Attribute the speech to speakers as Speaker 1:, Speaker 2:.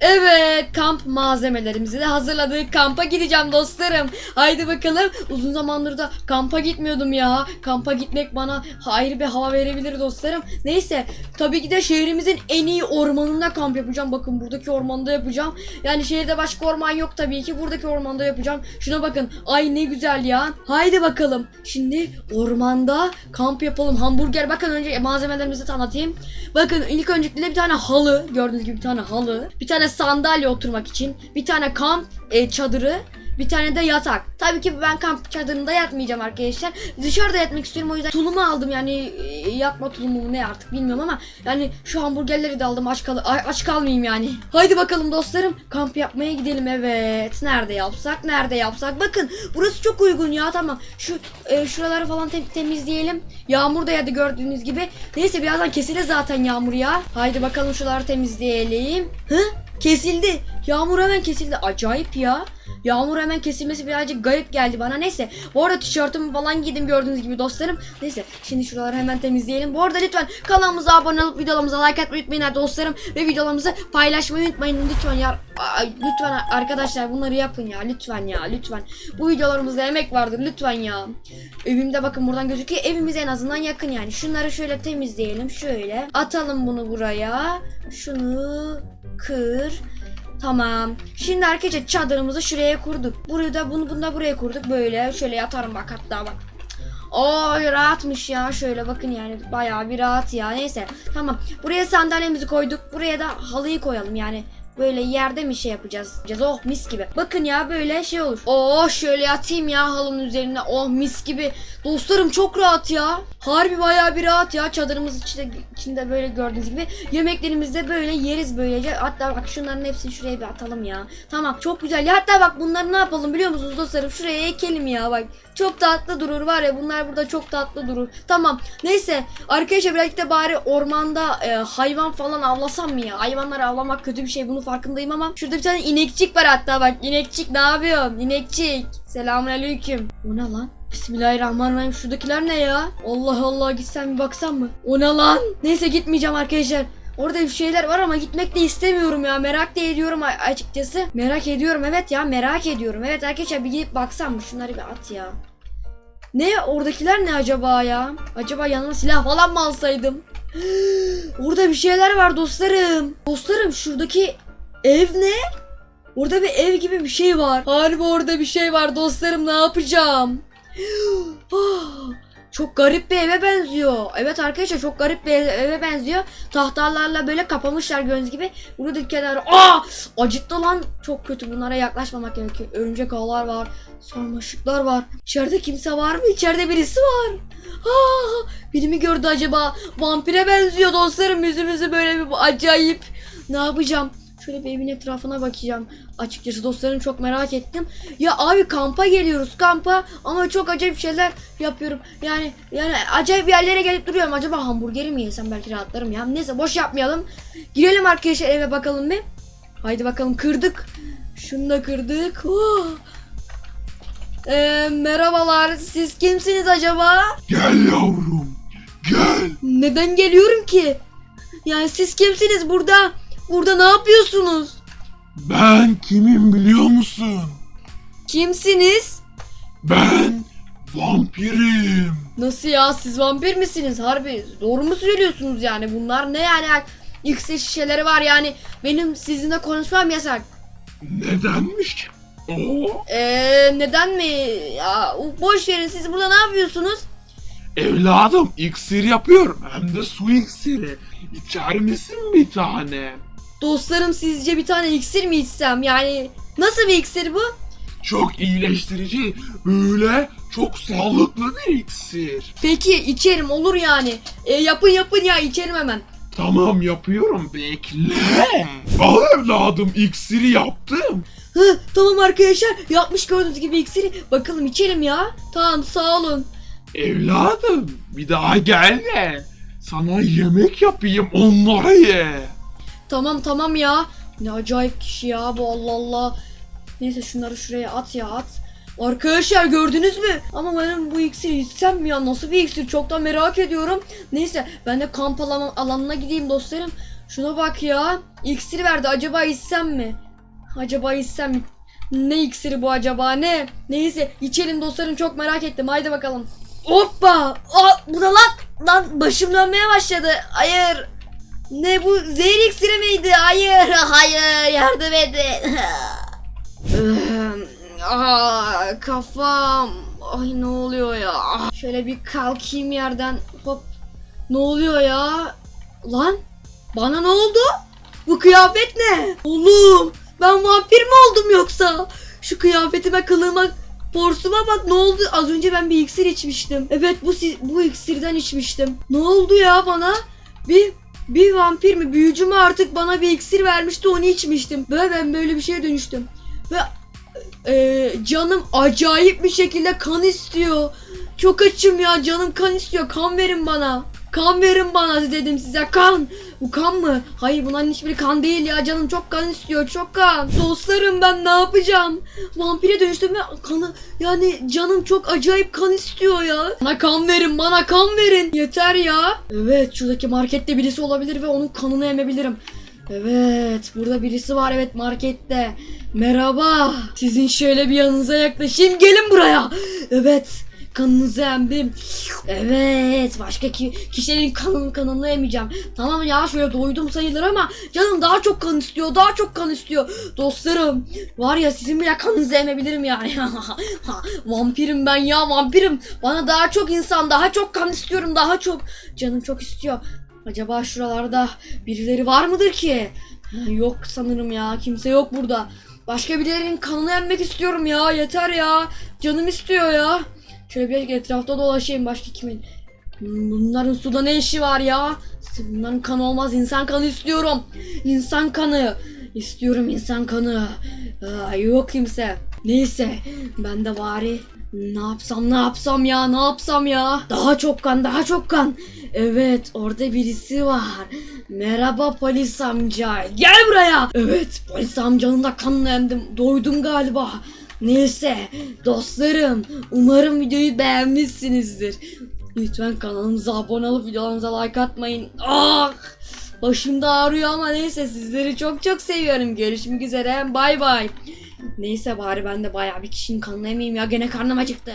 Speaker 1: Evet kamp malzemelerimizi de hazırladık. Kampa gideceğim dostlarım. Haydi bakalım. Uzun zamandır da kampa gitmiyordum ya. Kampa gitmek bana ayrı bir hava verebilir dostlarım. Neyse tabii ki de şehrimizin en iyi ormanında kamp yapacağım. Bakın buradaki ormanda yapacağım. Yani şehirde başka orman yok tabii ki. Buradaki ormanda yapacağım. Şuna bakın. Ay ne güzel ya. Haydi bakalım. Şimdi ormanda kamp yapalım. Hamburger. Bakın önce malzemelerimizi tanıtayım. Bakın ilk öncelikle bir tane halı. Gördüğünüz gibi bir tane halı. Bir tane sandalye oturmak için. Bir tane kamp e, çadırı. Bir tane de yatak. Tabii ki ben kamp çadırında yatmayacağım arkadaşlar. Dışarıda yatmak istiyorum o yüzden tulumu aldım yani e, yatma tulumu mu ne artık bilmiyorum ama yani şu hamburgerleri de aldım aç, kal aç kalmayayım yani. Haydi bakalım dostlarım kamp yapmaya gidelim evet. Nerede yapsak nerede yapsak bakın burası çok uygun ya tamam. Şu e, şuraları falan tem- temizleyelim. Yağmur da yağdı gördüğünüz gibi. Neyse birazdan kesilir zaten yağmur ya. Haydi bakalım şuraları temizleyelim. Hı? Kesildi. Yağmur hemen kesildi. Acayip ya. Yağmur hemen kesilmesi birazcık garip geldi bana. Neyse. Bu arada tişörtümü falan giydim gördüğünüz gibi dostlarım. Neyse. Şimdi şuraları hemen temizleyelim. Bu arada lütfen kanalımıza abone olup videolarımıza like atmayı unutmayın dostlarım. Ve videolarımızı paylaşmayı unutmayın. Lütfen ya. Lütfen arkadaşlar bunları yapın ya. Lütfen ya. Lütfen. Bu videolarımızda emek vardır. Lütfen ya. Evimde bakın buradan gözüküyor. Evimize en azından yakın yani. Şunları şöyle temizleyelim. Şöyle. Atalım bunu buraya. Şunu kır. Tamam. Şimdi arkadaşlar çadırımızı şuraya kurduk. Burayı da bunu bunu da buraya kurduk. Böyle şöyle yatarım bak hatta bak. Oy rahatmış ya şöyle bakın yani bayağı bir rahat ya neyse tamam buraya sandalyemizi koyduk buraya da halıyı koyalım yani böyle yerde mi şey yapacağız? Oh mis gibi. Bakın ya böyle şey olur. Oh şöyle yatayım ya halının üzerine. Oh mis gibi. Dostlarım çok rahat ya. Harbi bayağı bir rahat ya. Çadırımız içinde, içinde böyle gördüğünüz gibi. Yemeklerimizi de böyle yeriz böylece. Hatta bak şunların hepsini şuraya bir atalım ya. Tamam çok güzel. Ya hatta bak bunları ne yapalım biliyor musunuz dostlarım? Şuraya ekelim ya bak. Çok tatlı durur var ya bunlar burada çok tatlı durur. Tamam neyse. Arkadaşlar birazcık da bari ormanda e, hayvan falan avlasam mı ya? Hayvanları avlamak kötü bir şey. Bunun farkındayım ama şurada bir tane inekçik var hatta bak inekçik ne yapıyorsun? İnekçik. Selamünaleyküm. O ne lan? Bismillahirrahmanirrahim. Şuradakiler ne ya? Allah Allah gitsem bir baksam mı? O ne lan? Neyse gitmeyeceğim arkadaşlar. Orada bir şeyler var ama gitmek de istemiyorum ya. Merak da ediyorum açıkçası. Merak ediyorum evet ya merak ediyorum. Evet arkadaşlar bir gidip baksam mı? Şunları bir at ya. Ne oradakiler ne acaba ya? Acaba yanıma silah falan mı alsaydım? Orada bir şeyler var dostlarım. Dostlarım şuradaki ev ne? Orada bir ev gibi bir şey var. Harbi orada bir şey var dostlarım ne yapacağım? Çok garip bir eve benziyor. Evet arkadaşlar çok garip bir eve benziyor. Tahtalarla böyle kapamışlar gördüğünüz gibi. Buradaki kenarı aa acıttı lan. Çok kötü bunlara yaklaşmamak gerekiyor. Örümcek ağlar var. Sarmaşıklar var. İçeride kimse var mı? İçeride birisi var. Aa, biri mi gördü acaba? Vampire benziyor dostlarım. Yüzümüzü böyle bir acayip. Ne yapacağım? Şöyle bir evin etrafına bakacağım. Açıkçası dostlarım çok merak ettim. Ya abi kampa geliyoruz kampa ama çok acayip şeyler yapıyorum. Yani yani acayip yerlere gelip duruyorum. Acaba hamburgeri mi yesem belki rahatlarım ya. Neyse boş yapmayalım. Girelim arkadaşlar eve bakalım bir. Haydi bakalım kırdık. Şunu da kırdık. Oh. Ee, merhabalar siz kimsiniz acaba?
Speaker 2: Gel yavrum. Gel.
Speaker 1: Neden geliyorum ki? Yani siz kimsiniz burada? Burada ne yapıyorsunuz?
Speaker 2: Ben kimim biliyor musun?
Speaker 1: Kimsiniz?
Speaker 2: Ben vampirim.
Speaker 1: Nasıl ya siz vampir misiniz? Harbi doğru mu söylüyorsunuz yani bunlar ne yani X şişeleri var yani benim sizinle konuşmam yasak.
Speaker 2: Nedenmiş? O
Speaker 1: Eee neden mi? Ya boş verin siz burada ne yapıyorsunuz?
Speaker 2: evladım iksir yapıyorum. Hem de su iksiri. İçer misin bir tane?
Speaker 1: Dostlarım sizce bir tane iksir mi içsem? Yani nasıl bir iksir bu?
Speaker 2: Çok iyileştirici. Böyle çok sağlıklı bir iksir.
Speaker 1: Peki içerim olur yani. E, yapın yapın ya içerim hemen.
Speaker 2: Tamam yapıyorum bekle. Al evladım iksiri yaptım.
Speaker 1: Hı, tamam arkadaşlar yapmış gördüğünüz gibi iksiri. Bakalım içelim ya. Tamam sağ olun.
Speaker 2: Evladım bir daha gel de sana yemek yapayım onları ye.
Speaker 1: Tamam tamam ya. Ne acayip kişi ya bu Allah Allah. Neyse şunları şuraya at ya at. Arkadaşlar gördünüz mü? Ama benim bu iksiri içsem ya? Nasıl bir iksir? Çok da merak ediyorum. Neyse ben de kamp alan- alanına gideyim dostlarım. Şuna bak ya. İksir verdi. Acaba içsem mi? Acaba içsem mi? Ne iksiri bu acaba ne? Neyse içelim dostlarım çok merak ettim. Haydi bakalım. Hoppa! Aa, bu da lan, lan başım dönmeye başladı. Hayır. Ne bu zehir iksiri miydi? Hayır, hayır yardım edin. Aa, kafam. Ay ne oluyor ya? Şöyle bir kalkayım yerden. Hop. Ne oluyor ya? Lan bana ne oldu? Bu kıyafet ne? Oğlum ben vampir mi oldum yoksa? Şu kıyafetime kılığıma Porsuma bak ne oldu? Az önce ben bir iksir içmiştim. Evet bu bu iksirden içmiştim. Ne oldu ya bana? Bir bir vampir mi büyücü mü artık bana bir iksir vermişti onu içmiştim. Ve ben böyle bir şeye dönüştüm. Ve e, canım acayip bir şekilde kan istiyor. Çok açım ya canım kan istiyor. Kan verin bana. Kan verin bana dedim size kan. Bu kan mı? Hayır bunların hiçbiri kan değil ya canım çok kan istiyor çok kan. Dostlarım ben ne yapacağım? Vampire dönüştüm ve kanı yani canım çok acayip kan istiyor ya. Bana kan verin bana kan verin. Yeter ya. Evet şuradaki markette birisi olabilir ve onun kanını emebilirim. Evet burada birisi var evet markette. Merhaba. Sizin şöyle bir yanınıza yaklaşayım gelin buraya. Evet kanınızı emdim. Evet başka ki, kişilerin kanını kanını emeceğim. Tamam ya şöyle doydum sayılır ama canım daha çok kan istiyor daha çok kan istiyor. Dostlarım var ya sizin bile kanınızı emebilirim yani. vampirim ben ya vampirim. Bana daha çok insan daha çok kan istiyorum daha çok. Canım çok istiyor. Acaba şuralarda birileri var mıdır ki? Yok sanırım ya kimse yok burada. Başka birilerinin kanını emmek istiyorum ya yeter ya. Canım istiyor ya. Şöyle bir etrafta dolaşayım başka kimin. Bunların suda ne işi var ya? Bunların kanı olmaz insan kanı istiyorum. İnsan kanı. İstiyorum insan kanı. Aa, yok kimse. Neyse ben de bari ne yapsam ne yapsam ya ne yapsam ya. Daha çok kan daha çok kan. Evet orada birisi var. Merhaba polis amca. Gel buraya. Evet polis amcanın da kanını emdim. Doydum galiba. Neyse dostlarım umarım videoyu beğenmişsinizdir. Lütfen kanalımıza abone olup videolarımıza like atmayın. Ah! Başımda ağrıyor ama neyse sizleri çok çok seviyorum. Görüşmek üzere. Bay bay. Neyse bari ben de bayağı bir kişinin kanını emeyim ya. Gene karnım acıktı.